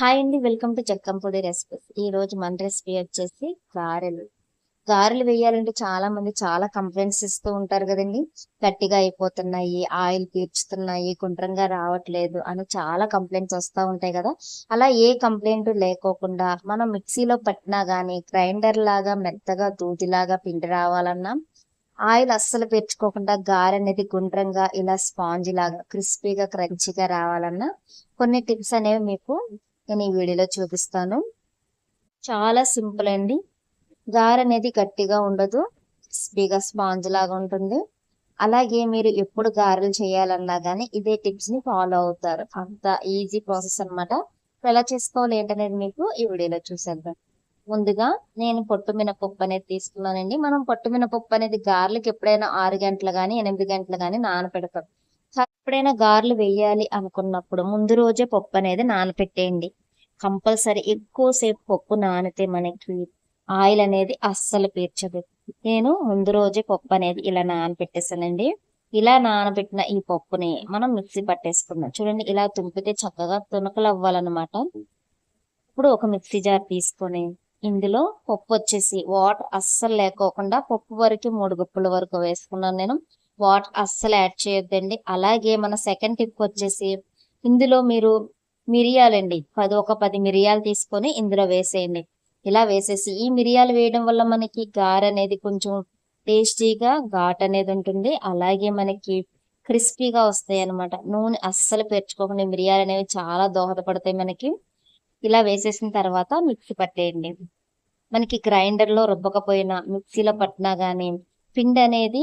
Hi అండి welcome to జక్కంపొడి recipes ఈ రోజు మన రెసిపీ వచ్చేసి గారెలు. గారెలు వేయాలంటే చాలా మంది చాలా కంప్లైంట్స్ ఇస్తూ ఉంటారు కదండి. గట్టిగా అయిపోతున్నాయి ఆయిల్ పీల్చుతున్నాయి గుండ్రంగా రావట్లేదు అని చాలా కంప్లైంట్స్ వస్తూ ఉంటాయి కదా. అలా ఏ కంప్లైంట్ లేకోకుండా మనం మిక్సీలో పట్టినా గానీ గ్రైండర్ లాగా మెత్తగా దూదిలాగా పిండి రావాలన్నా ఆయిల్ అస్సలు పీల్చుకోకుండా గారె అనేది గుండ్రంగా ఇలా స్పాంజ్ లాగా క్రిస్పీగా క్రంచీగా రావాలన్నా కొన్ని టిప్స్ అనేవి మీకు నేను ఈ వీడియోలో చూపిస్తాను. చాలా సింపుల్ అండి. గారె అనేది గట్టిగా ఉండదు. స్పీగా స్పాంజ్ లాగా ఉంటుంది. అలాగే మీరు ఎప్పుడు గారెలు చేయాలన్నా కానీ ఇదే టిప్స్ని ఫాలో అవుతారు. అంత ఈజీ ప్రాసెస్ అనమాట ఎలా చేసుకోవాలి ఏంటనేది మీకు ఈ వీడియోలో చూసేద్దాం. ముందుగా నేను పొట్టు మినపప్పు అనేది తీసుకున్నానండి. మనం పొట్టు మినపప్పు అనేది గారెలకు ఎప్పుడైనా ఆరు గంటలు కానీ ఎనిమిది గంటలు కానీ నానపెడతాం. ఎప్పుడైనా గారెలు వేయాలి అనుకున్నప్పుడు ముందు రోజే పప్పు అనేది నానపెట్టేయండి. కంపల్సరీ ఎక్కువసేపు పప్పు నానితే మనకి ఆయిల్ అనేది అస్సలు పీర్చదు. నేను ముందు రోజే పప్పు అనేది ఇలా నానబెట్టేసానండి. ఇలా నానబెట్టిన ఈ పప్పుని మనం మిక్సీ పట్టేసుకుందాం. చూడండి ఇలా తుంపితే చక్కగా తునకలు అవ్వాలన్నమాట ఇప్పుడు ఒక మిక్సీ జార్ తీసుకొని ఇందులో పప్పు వచ్చేసి వాటర్ అస్సలు లేకోకుండా పప్పు వరకు మూడు గుప్పుల వరకు వేసుకున్నాను నేను. వాటర్ అస్సలు యాడ్ చేయొద్దండి. అలాగే మన సెకండ్ టిప్ వచ్చేసి ఇందులో మీరు మిరియాలండి. పది ఒక పది మిరియాలు తీసుకొని ఇందులో వేసేయండి. ఇలా వేసేసి ఈ మిరియాలు వేయడం వల్ల మనకి గార అనేది కొంచెం టేస్టీగా ఘాట్ అనేది ఉంటుంది. అలాగే మనకి క్రిస్పీగా వస్తాయి అనమాట నూనె అస్సలు పెంచుకోకుండా మిరియాలు అనేవి చాలా దోహదపడతాయి మనకి. ఇలా వేసేసిన తర్వాత మిక్సీ పట్టేయండి. మనకి గ్రైండర్లో రుబ్బకపోయినా మిక్సీలో పట్టినా కానీ పిండి అనేది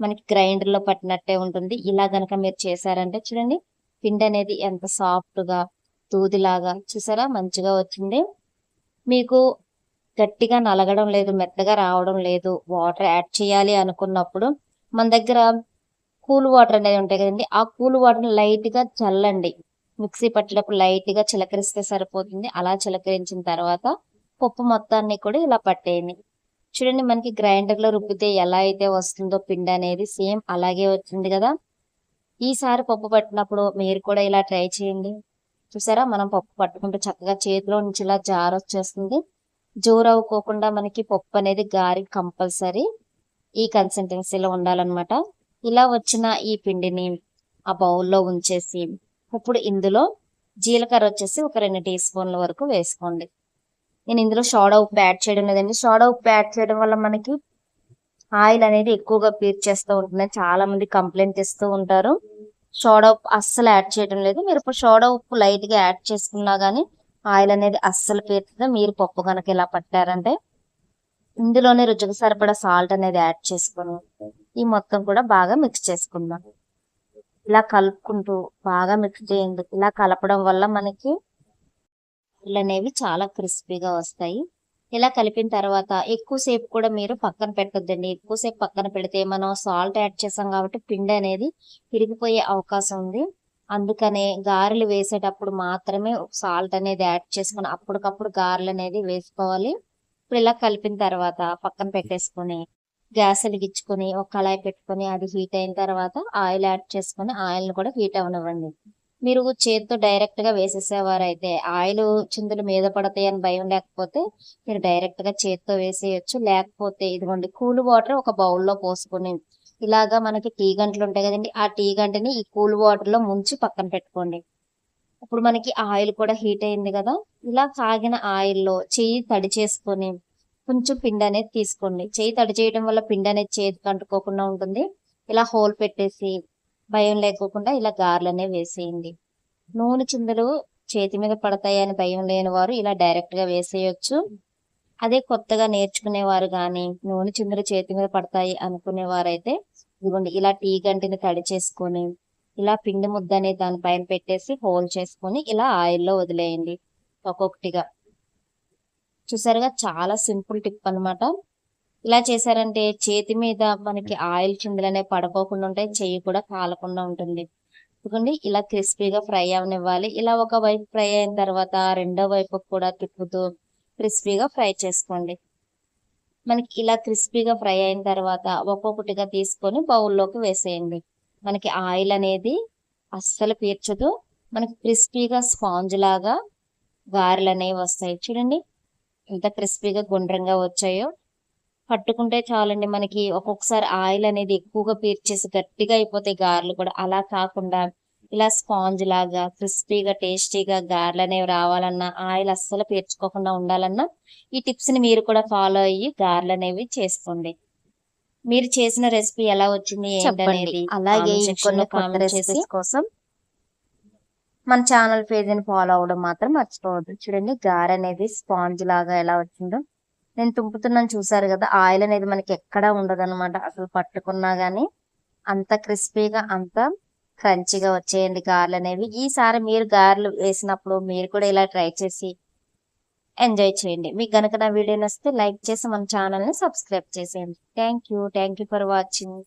మనకి గ్రైండర్లో పట్టినట్టే ఉంటుంది. ఇలా కనుక మీరు చేశారంటే చూడండి పిండి అనేది ఎంత సాఫ్ట్గా దూదిలాగా చూసారా? మంచిగా వచ్చింది. మీకు గట్టిగా నలగడం లేదు మెత్తగా రావడం లేదు వాటర్ యాడ్ చేయాలి అనుకున్నప్పుడు మన దగ్గర కూల్ వాటర్ అనేది ఉంటాయి కదండి ఆ కూల్ వాటర్ లైట్గా చల్లండి. మిక్సీ పట్టేటప్పుడు లైట్గా చిలకరిస్తే సరిపోతుంది. అలా చిలకరించిన తర్వాత పప్పు మొత్తాన్ని కూడా ఇలా పట్టేయండి. చూడండి మనకి గ్రైండర్లో రుబ్బితే ఎలా అయితే వస్తుందో పిండి అనేది సేమ్ అలాగే వచ్చింది కదా. ఈసారి పప్పు పట్టినప్పుడు మీరు కూడా ఇలా ట్రై చేయండి. చూసారా? మనం పప్పు పట్టుకుంటే చక్కగా చేతిలో నుంచి ఇలా జార్ వచ్చేస్తుంది. జోరు అవ్వకోకుండా మనకి పప్పు అనేది గారి కంపల్సరీ ఈ కన్సిస్టెన్సీలో ఉండాలన్నమాట. ఇలా వచ్చిన ఈ పిండిని ఆ బౌల్లో ఉంచేసి ఇప్పుడు ఇందులో జీలకర్ర వచ్చేసి ఒక రెండు టీ స్పూన్ల వరకు వేసుకోండి. నేను ఇందులో సోడా ఉప్పు యాడ్ చేయడం లేదండి. సోడా ఉప్పు యాడ్ చేయడం వల్ల మనకి ఆయిల్ అనేది ఎక్కువగా పీర్చేస్తూ ఉంటుంది. చాలా మంది కంప్లైంట్ ఇస్తూ ఉంటారు. సోడా ఉప్పు అస్సలు యాడ్ చేయడం లేదు. మీరు ఇప్పుడు సోడా ఉప్పు లైట్గా యాడ్ చేసుకున్నా కానీ ఆయిల్ అనేది అస్సలు పీరుతుంది మీరు పప్పు కనుక ఇలా పట్టారంటే ఇందులోనే రుచికి సరిపడా సాల్ట్ అనేది యాడ్ చేసుకుని ఈ మొత్తం కూడా బాగా మిక్స్ చేసుకుందాం. ఇలా కలుపుకుంటూ బాగా మిక్స్ చేయండి. ఇలా కలపడం వల్ల మనకి అనేవి చాలా క్రిస్పీగా వస్తాయి. ఇలా కలిపిన తర్వాత ఎక్కువసేపు కూడా మీరు పక్కన పెట్టొద్దండి. ఎక్కువసేపు పక్కన పెడితే మనం సాల్ట్ యాడ్ చేసాం కాబట్టి పిండి అనేది విరిగిపోయే అవకాశం ఉంది. అందుకనే గారెలు వేసేటప్పుడు మాత్రమే సాల్ట్ అనేది యాడ్ చేసుకుని అప్పటికప్పుడు గారెలు అనేది వేసుకోవాలి. ఇప్పుడు ఇలా కలిపిన తర్వాత పక్కన పెట్టేసుకొని గ్యాస్ వెలిగించుకొని ఒక కళాయి పెట్టుకొని అది హీట్ అయిన తర్వాత ఆయిల్ యాడ్ చేసుకొని ఆయిల్ని కూడా హీట్ అవనివ్వండి. మీరు చేతితో డైరెక్ట్గా వేసేసేవారు అయితే ఆయిల్ చిందులు మీద పడతాయి అని భయం లేకపోతే మీరు డైరెక్ట్గా చేతితో వేసేయచ్చు. లేకపోతే ఇదిగోండి కూల్ వాటర్ ఒక బౌల్లో పోసుకొని ఇలాగా మనకి టీ గంటలు ఉంటాయి కదండి ఆ టీ గంటని ఈ కూల్ వాటర్లో ముంచి పక్కన పెట్టుకోండి. ఇప్పుడు మనకి ఆయిల్ కూడా హీట్ అయింది కదా ఇలా కాగిన ఆయిల్లో చెయ్యి తడి చేసుకొని కొంచెం పిండి అనేది తీసుకోండి. చెయ్యి తడి చేయడం వల్ల పిండి అనేది చేతికి అంటుకోకుండా ఉంటుంది. ఇలా హోల్ పెట్టేసి భయం లేకోకుండా ఇలా గారెలు అనేవి వేసేయండి. నూనె చిందలు చేతి మీద పడతాయి అని భయం లేని వారు ఇలా డైరెక్ట్గా వేసేయచ్చు. అదే కొత్తగా నేర్చుకునేవారు కానీ నూనె చిందలు చేతి మీద పడతాయి అనుకునేవారైతే ఇదిగోండి ఇలా టీ గంటిని తడి చేసుకొని ఇలా పిండి ముద్ద అనేది దానిపైన పెట్టేసి హోల్ చేసుకొని ఇలా ఆయిల్లో వదిలేయండి ఒక్కొక్కటిగా. చూసారుగా చాలా సింపుల్ టిప్ అనమాట ఇలా చేశారంటే చేతి మీద మనకి ఆయిల్ చిందులనే పడపోకుండా ఉంటాయి చెయ్యి కూడా కాలకుండా ఉంటుంది. ఎందుకండి ఇలా క్రిస్పీగా ఫ్రై అవనివ్వాలి. ఇలా ఒక వైపు ఫ్రై అయిన తర్వాత రెండో వైపు కూడా తిప్పుతూ క్రిస్పీగా ఫ్రై చేసుకోండి. మనకి ఇలా క్రిస్పీగా ఫ్రై అయిన తర్వాత ఒక్కొక్కటిగా తీసుకొని బౌల్లోకి వేసేయండి. మనకి ఆయిల్ అనేది అస్సలు పీర్చదు. మనకి క్రిస్పీగా స్పాంజ్ లాగా గారెలు అనేవి వస్తాయి. చూడండి ఎంత క్రిస్పీగా గుండ్రంగా వచ్చాయో. పట్టుకుంటే చాలండి మనకి ఒక్కొక్కసారి ఆయిల్ అనేది ఎక్కువగా పీర్చేసి గట్టిగా అయిపోతాయి గారెలు కూడా అలా కాకుండా ఇలా స్పాంజ్ లాగా క్రిస్పీగా టేస్టీగా గారెలు అనేవి రావాలన్నా ఆయిల్ అస్సలు పీర్చుకోకుండా ఉండాలన్నా ఈ టిప్స్ని మీరు కూడా ఫాలో అయ్యి గారెలు అనేవి చేసుకోండి. మీరు చేసిన రెసిపీ ఎలా వచ్చింది చెప్పండి. అలాగే ఇంకొన్ని కోసం మన ఛానల్ పేజీని ఫాలో అవ్వడం మాత్రం మర్చిపోవద్దు. చూడండి గారె అనేది స్పాంజ్ లాగా ఎలా వచ్చిందో. నేను తుంపుతున్నాను చూసారు కదా ఆయిల్ అనేది మనకి ఎక్కడా ఉండదు అసలు పట్టుకున్నా కానీ అంత క్రిస్పీగా అంత క్రంచిగా వచ్చేయండి గారెలు అనేవి. ఈసారి మీరు గారెలు వేసినప్పుడు మీరు కూడా ఇలా ట్రై చేసి ఎంజాయ్ చేయండి. మీకు కనుక నా వీడియో నచ్చితే లైక్ చేసి మన ఛానల్ని సబ్స్క్రైబ్ చేసేయండి. Thank you. Thank you for watching.